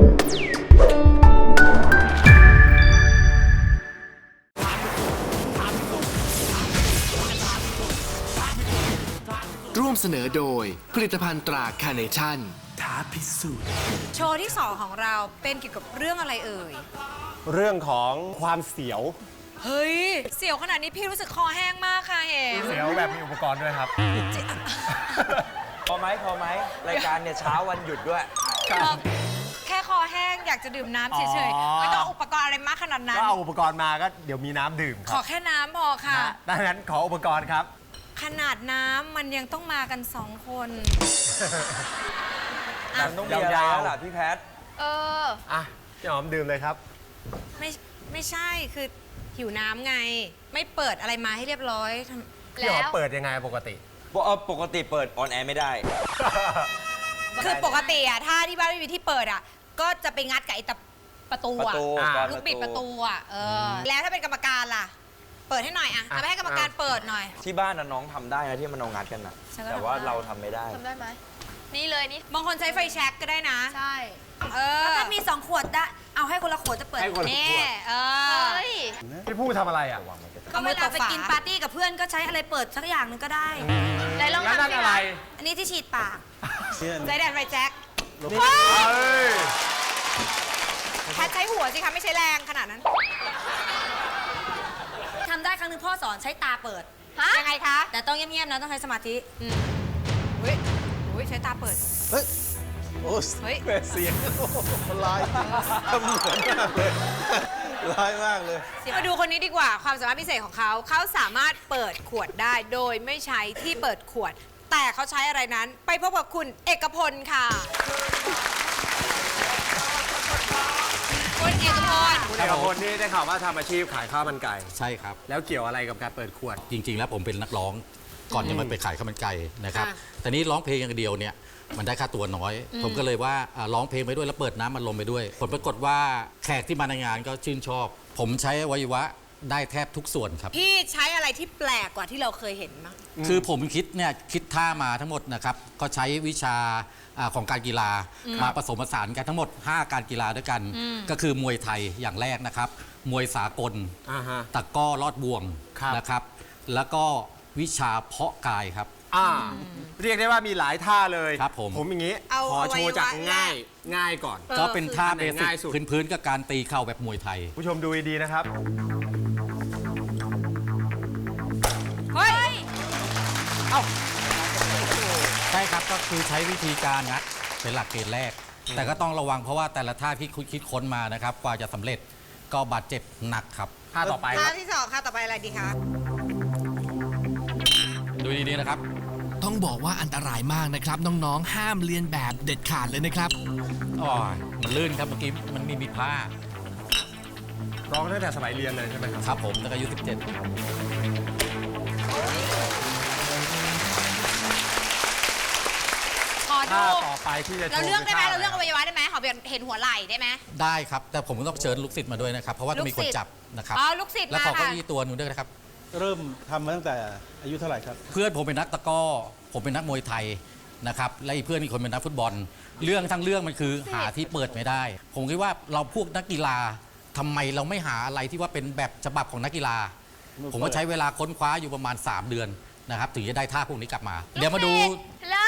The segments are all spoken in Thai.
ร่วมเสนอโดยผลิตภัณฑ์ตราคาเนชั่น ท้าพิสูจน์โชว์ที่2ของเราเป็นเกี่ยวกับเรื่องอะไรเอ่ย เรื่องของความเสียว เฮ้ย เสียวขนาดนี้พี่รู้สึกคอแห้งมากค่ะเห็มเสียวแบบมีอุปกรณ์ด้วยครับ พอไหมพอไหมรายการเนี่ยเช้าวันหยุดด้วยแค่ค อแห้งอยากจะดื่มน้ำเฉยอ๋อ ๆไม่ต้องอุปกรณ์อะไรมากขนาดนั้น ก็เอาอุปกรณ์มาก็เดี๋ยวมีน้ำดื่มคขอรับแค่น้ำพอค่ะดังนั้นขออุปกรณ์ครับ ขนาดน้ำมันยังต้องมากันสองคนอะมันต้องมีอะไรแล้วล่ะพี่แพท เออ อะพี่หอมดื่มเลยครับ ไม่ไม่ใช่คือหิวน้ำไง ไม่เปิดอะไรมาให้เรียบร้อยทำพี่หอมเปิดยังไงปกติเออปกติเปิดออนแอร์ไม่ได้ คือปกติอะถ้าที่บ้านไม่มีที่เปิดอะ ก็จะไปงัดกับไอ้ตะประตูประอะตูอ่าก่อนลูกบิดประตูอะเอออแล้วถ้าเป็นกรรมการล่ะ เปิดให้หน่อยอะอะเอาไปให้กรรมการเปิดหน่อย ที่บ้านนะน้องทำได้นะที่มันเอางัดกันนะฉันก็แต่ว่าทำได้เราทำไม่ได้ ทำได้ไหม นี่เลยนี่ บางคนใช้ไฟแช็กก็ได้นะ ใช่ เออถ้ามีสองขวดได้เอาให้คนละขวดจะเปิดให้คนละนี่เออเฮ้ย พี่ผู้ทำอะไรอะก็เวลาไปกินปาร์ตี้กับเพื่อนก็ใช้อะไรเปิดสักอย่างหนึงก็ได้ ไหนลองแล้วทำนั่นสิอะไร คะอันนี้ที่ฉีดปากใช้แดดไฟแช็ก เฮ้ยแพทใช้หัวสิคะไม่ใช้แรงขนาดนั้นทำได้ครั้งหนึงพ่อสอนใช้ตาเปิดฮะยังไงคะแต่ต้องเงียบๆนะต้องใช้สมาธิอืมอุ้ยอุ้ยใช้ตาเปิด เฮ้ยโอ้เฮ้ยเสียงโอ้โหลายจริงทำเหมือนมากเลยลายมากเลย มาดูคนนี้ดีกว่าความสามารถพิเศษของเขาเขาสามารถเปิดขวดได้โดยไม่ใช้ที่เปิดขวด แต่เขาใช้อะไรนั้น ไปพบกับคุณเอกพลค่ะ คุณเอกพลคุณเอกพลนี่ได้ข่าวว่าทำอาชีพขายข้าวมันไก่ ใช่ครับ แล้วเกี่ยวอะไรกับการเปิดขวด จริง ๆ แล้วผมเป็นนักร้องก่อนจะมาไปขายข้าวมันไก่นะครับค่ะแต่นี้ร้องเพลงอย่างเดียวเนี่ยมันได้ค่าตัวน้อย ผมก็เลยว่าอ่าร้องเพลงไปด้วยแล้วเปิดน้ำมันลมไปด้วย ผลปรากฏว่าแขกที่มาในงานก็ชื่นชอบ ผมใช้อวัยวะ ได้แทบทุกส่วนครับ พี่ใช้อะไรที่แปลกกว่าที่เราเคยเห็นมั้ง คือผมคิดเนี่ยคิดท่ามาทั้งหมดนะครับ ก็ใช้วิชาอ่าของการกีฬามาผสมผสานกันทั้งหมด 5 การกีฬาด้วยกัน ก็คือมวยไทยอย่างแรกนะครับ มวยสากล อ่าฮะ ตะกร้อลอดบ่วงครับ นะครับ แล้วก็วิชาเพาะกายครับ อ่า เรียกได้ว่ามีหลายท่าเลยครับผม ผมอย่างนี้ เอาขอโชว์จากอวัยวะง่ายแรกง่ายก่อน ก็เป็นท่าอันไหเบนสิกง่ายสุด พื้นๆกับการตีเข่าแบบมวยไทย ผู้ชมดูดีๆนะครับ ครับก็คือใช้วิธีการงัดเป็นหลักเกณฑ์แรก แต่ก็ต้องระวังเพราะว่าแต่ละท่าที่คุณคิดค้นมานะครับ กว่าจะสำเร็จก็บาดเจ็บหนักครับ ท่าต่อไปคท่ารับ ที่สองค่ะต่อไปอะไรดีคะ ดูดีๆนะครับ ต้องบอกว่าอันตรายมากนะครับ น้องๆ ห้ามเรียนแบบเด็ดขาดเลยนะครับ อ๋อ มันลื่นครับเมื่อกี้มันไมีมีผ้าร้องตั้งแต่สมัยเรียนเลยใช่ไหมครับ ครับผมตั้งแต่อายุ17 ท่าต่อไปที่จะโชว์เราเลือกได้ไหมคืเราเลือกอท่วัยวะได้ไหมขอเห็นหัวไหล่ได้ไหม ได้ครับ แต่ผมต้องเชิญลูกศิษย์มาด้วยนะครับ เพราะว่าต้องมีคนจับนะครับอ๋อลูกศิษย์แล้วมาขอเก้าค่ะอี้ตัวหนูด้วยนะครับ เริ่มทำมาตั้งแต่อายุเท่าไหร่ครับ เพื่อนผมเป็นนักตะกร้อ ผมเป็นนักมวยไทยนะครับและอีกเพื่อนอีกคนเป็นนักฟุตบอล เรื่องทั้งเรื่องมันคือหาที่เปิดไม่ได้ ผมคิดว่าเราพวกนักกีฬาทำไมเราไม่หาอะไรที่ว่าเป็นแบบฉบับของนักกีฬา ผมก็ใช้เวลาค้นคว้าอยู่ประมาณ 3 เดือนนะครับถึงจะได้ท่าพวกนี้กลับมา เดี๋ยวมาดูแล้ว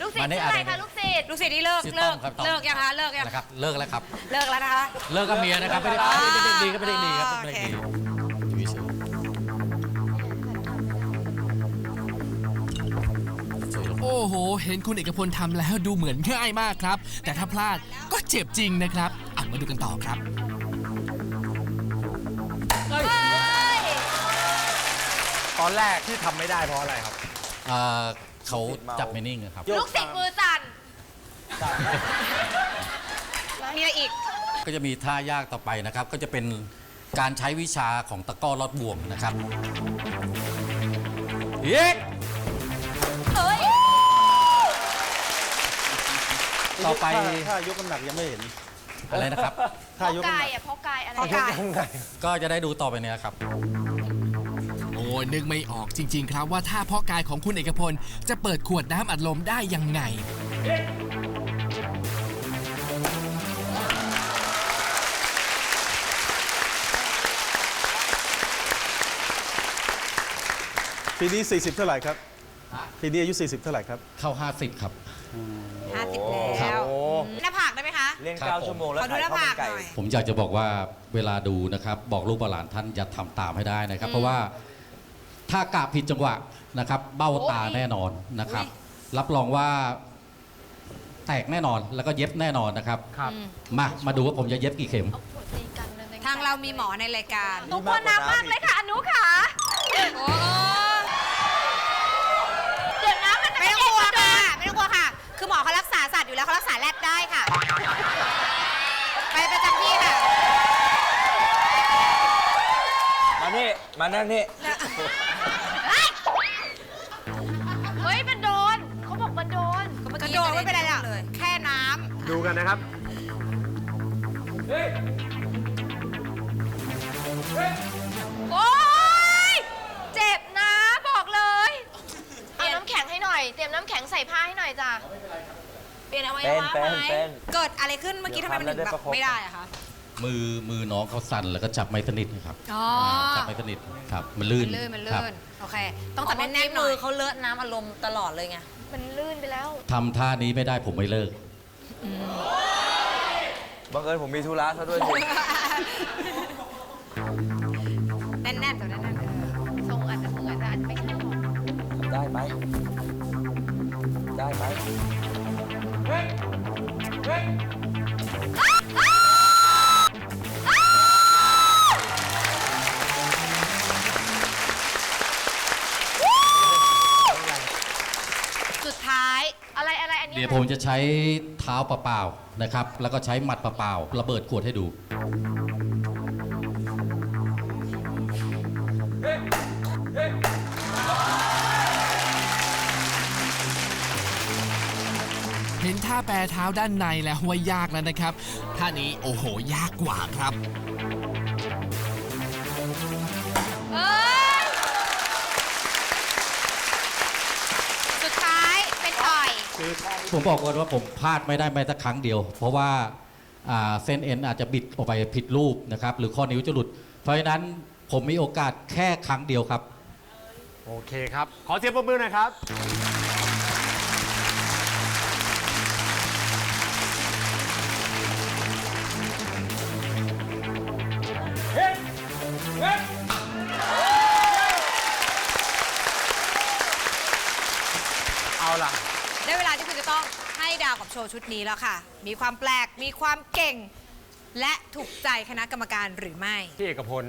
ลูกศิษย์มาได้ชื่ออะไรอะไรคะลูกศิษย์ลูกศิษย์นี่เลิกชื่อเลิต้กอมครับต้อม เลิกยังคะเลิกยังนะครับ เลิกแล้วครับ เลิกแล้วนะคะ เลิกกับเมียนะครับไม่ได้อ๋อไม่ได้ดีก็ไม่ได้ดีครับไม่ได้โอเคดีอยู่เฉยสวยๆโอ้โห เห็นคุณเอกพลทำแล้วดูเหมือนง่ายมากครับ แต่ถ้าพลาดก็เจ็บจริงนะครับอะมาดูกันต่อครับ ตอนแรกที่ทำไม่ได้เพราะอะไรครับ เอ่อ เขาจับไม่นิ่งอะครับ ลูกศิษย์มือสั่น มีอะไรอีก ก็จะมีท่ายากต่อไปนะครับ ก็จะเป็นการใช้วิชาของตะกร้อลอดบ่วงนะครับเย็กเฮ้ย ต่อไปท่าท่ายกน้ำหนักยังไม่เห็นอะไรนะครับท่ายกเพาะน้ำหกานัยกอะเพาะกายอะไร เพาะกาย ก็จะได้ดูต่อไปเนี่ยครับ ยนึกไม่ออกจริง ๆ ครับว่าท่าพ่อกายของคุณเอกพลจะเปิดขวดน้ำอัดลมได้ยังไง ปีนี้ 40 เท่าไหร่ครับ ปีนี้อายุ 40 เท่าไหร่ครับ เข้า 50 ครับ ห้าสิบแล้วโอ้ หน้าผากได้ไหมคะ เล่นครับ9ชั่วโมงแล้วขถ่ายหน้าข้าวหไก่ น่อย ผมอยากจะบอกว่าเวลาดูนะครับ บอกลูกบอกหลานท่านอย่าทำตามให้ได้นะครับ เพราะว่า ถ้ากะผิดจังหวะนะครับ เบ้าตาแน่นอนนะครับ รับรองว่าแตกแน่นอนแล้วก็เย็บแน่นอนนะครับ ครับ มามาดูว่าผมจะเย็บกี่เข็มตีกันเลยนะทางเรามีหมอในรายการหนูกลัวน้ำมากเลยค่ะอนุค่ะโอ้เดี๋ยวน้ำมันจะไม่ต้องกลัวค่ะไม่ต้องกลัวค่ะ คือหมอเขารักษาสัตว์อยู่แล้วเขารักษาแรดได้ค่ะ ไปประจำที่ค่ะ มานี่ มานั่งนี่ กระโดดไม่เป็นไรหรอกแค่น้ดูกันนะครับโอ๊ย เจ็บนะ บอกเลย เอาน้ำแข็งให้หน่อย เตรียมน้ำแข็งใส่ผ้าให้หน่อยจ้ะ เปลี่ยนอวัยเป็นวะเป็นไหมเป็นเกิดอะไรขึ้นเมื่อกี้ทำไมมันถึงแบบไม่ได้อะคะ มือมือน้องเขาสั่นแล้วก็จับไม่สนิทนะครับอ๋อาจับไม่สนิทครับ มันลื่มันนลื่นมันครับลื่นโอเค ต้องแต่จับเมื่อแน่กี้นๆหน่มืออยเขาเลอะน้ำอารมณ์ตลอดเลยไง มันลื่นไปแล้ว ทำท่านี้ไม่ได้ผมไม่เลิก บังเอิญผมมีธุระซะด้วยสิ แน่นๆตัวแน่นๆเออทรงอาจจะเหมือนแต่อาจจะไม่ใช่หรอกได้ไหม ได้ไหมสุด ผมจะใช้เท้าเปล่าๆนะครับ แล้วก็ใช้หมัดเปล่าๆระเบิดขวดให้ดู เห็นท่าแปรเท้าด้านในแล้วว่ายากแล้วนะครับ ท่านี้โอ้โหยากกว่าครับ ผมบอกก่อนว่าผมพลาดไม่ได้แม้แต่ครั้งเดียว เพราะว่าอ่าเส้นเอ็นอาจจะบิดออกไปผิดรูปนะครับ หรือข้อนิ้วจะหลุด เพราะฉะนั้นผมมีโอกาสแค่ครั้งเดียวครับ โอเคครับ ขอเสียงปรบมือหน่อยครับ โชว์ชุดนี้แล้วค่ะ มีความแปลก มีความเก่ง และถูกใจคณะกรรมการหรือไม่ พี่เอกพล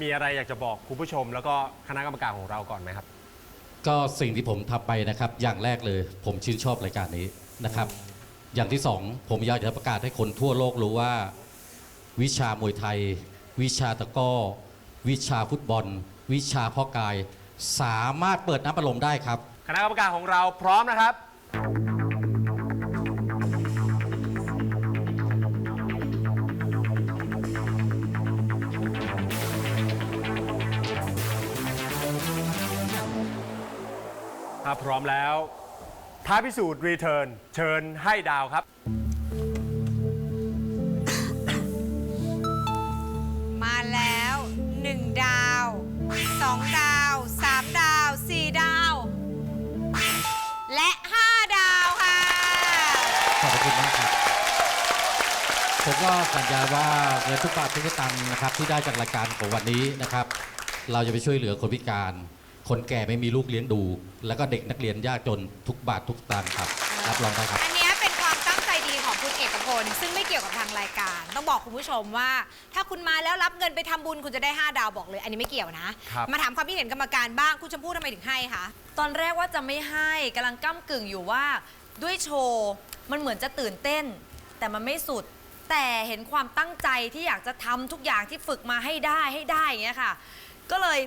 มีอะไรอยากจะบอกคุณผู้ชม แล้วก็คณะกรรมการของเราก่อนไหมครับ ก็สิ่งที่ผมทำไปนะครับ อย่างแรกเลย ผมชื่นชอบรายการนี้นะครับ อย่างที่สองผมอยากจะประกาศให้คนทั่วโลกรู้ว่า วิชามวยไทย วิชาตะกร้อ วิชาฟุตบอล วิชาเพ่อกาย สามารถเปิดน้ำประลมได้ครับ คณะกรรมการของเราพร้อมนะครับาพร้อมแล้วท้าพิสูจน์รีเทิร์นเชิญให้ดาวครับ มาแล้ว 1 ดาว 2 ดาว 3 ดาว 4 ดาว และ 5 ดาวค่ะ ขอบพระคุณมากครับ ผมก็สัญญาว่าเงินทุกบาททุกสตางค์นะครับที่ได้จากรายการของวันนี้นะครับ เราจะไปช่วยเหลือคนพิการ คนแก่ไม่มีลูกเลี้ยงดู แล้วก็เด็กนักเรียนยากจนทุกบาททุกสตางค์ครับรับรองได้ครับ อันเนี้ยเป็นความตั้งใจดีของคุณเอกพลซึ่งไม่เกี่ยวกับทางรายการ ต้องบอกคุณผู้ชมว่า ถ้าคุณมาแล้วรับเงินไปทำบุญคุณจะได้ 5 ดาวบอกเลย อันนี้ไม่เกี่ยวนะ ครับ มาถามความคิดเห็นกรรมการบ้างคุณชมพู่ทำไมถึงให้คะตอนแรกว่าจะไม่ให้กำลังก้ากึ่งอยู่ว่า ด้วยโชว์มันเหมือนจะตื่นเต้น แต่มันไม่สุด แต่เห็นความตั้งใจที่อยากจะทำทุกอย่างที่ฝึกมาให้ได้ให้ได้อย่างเงี้ยค่ะ ก็เลย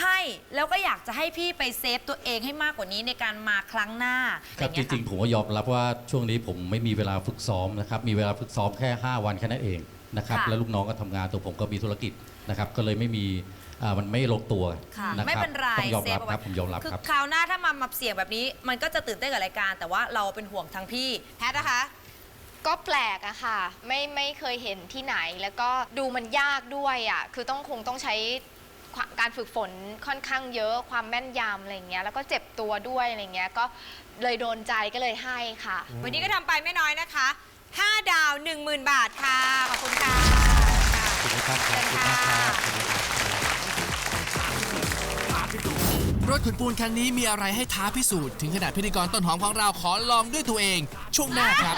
ให้แล้วก็อยากจะให้พี่ไปเซฟตัวเองให้มากกว่านี้ในการมาครั้งหน้าครับอะจไเงี้ยริงๆผมก็ยอมรับว่าช่วงนี้ผมไม่มีเวลาฝึกซ้อมนะครับ มีเวลาฝึกซ้อมแค่ 5 วันแค่นั้นเองนะครับค่ะแล้วลูกน้องก็ทำงานตัวผมก็มีธุรกิจนะครับก็เลยไม่มีอ่ามันไม่ลงตัวค่ะนะไม่ครับเป็นไรต้องยอมรับเซฟคเารับไว้ผมยอมรับคือครับคราวหน้าถ้ามามาเสี่ยงแบบนี้ มันก็จะตื่นเต้นกับรายการ แต่ว่าเราเป็นห่วงทางพี่แพทย์นะคะก็แปลกอะค่ะ ไม่ไม่เคยเห็นที่ไหนแล้วก็ดูมันยากด้วยอะคือต้องคงต้องใช้ความ การฝึกฝนค่อนข้างเยอะความแม่นยำอะไรอย่างเงี้ยแล้วก็เจ็บตัวด้วยอะไรเงี้ยก็เลยโดนใจก็เลยให้ค่ะ วันนี้ก็ทำไปไม่น้อยนะคะ 5 ดาว 10,000 บาทค่ะ ขอบคุณค่ะ ขอบคุณครับขอบคุณมากครับรถขนปูนคันนี้มีอะไรให้ท้าพิสูจน์ถึงขนาดพิธีกรต้นหอมของเราขอลองด้วยตัวเอง ช่วงหน้าครับ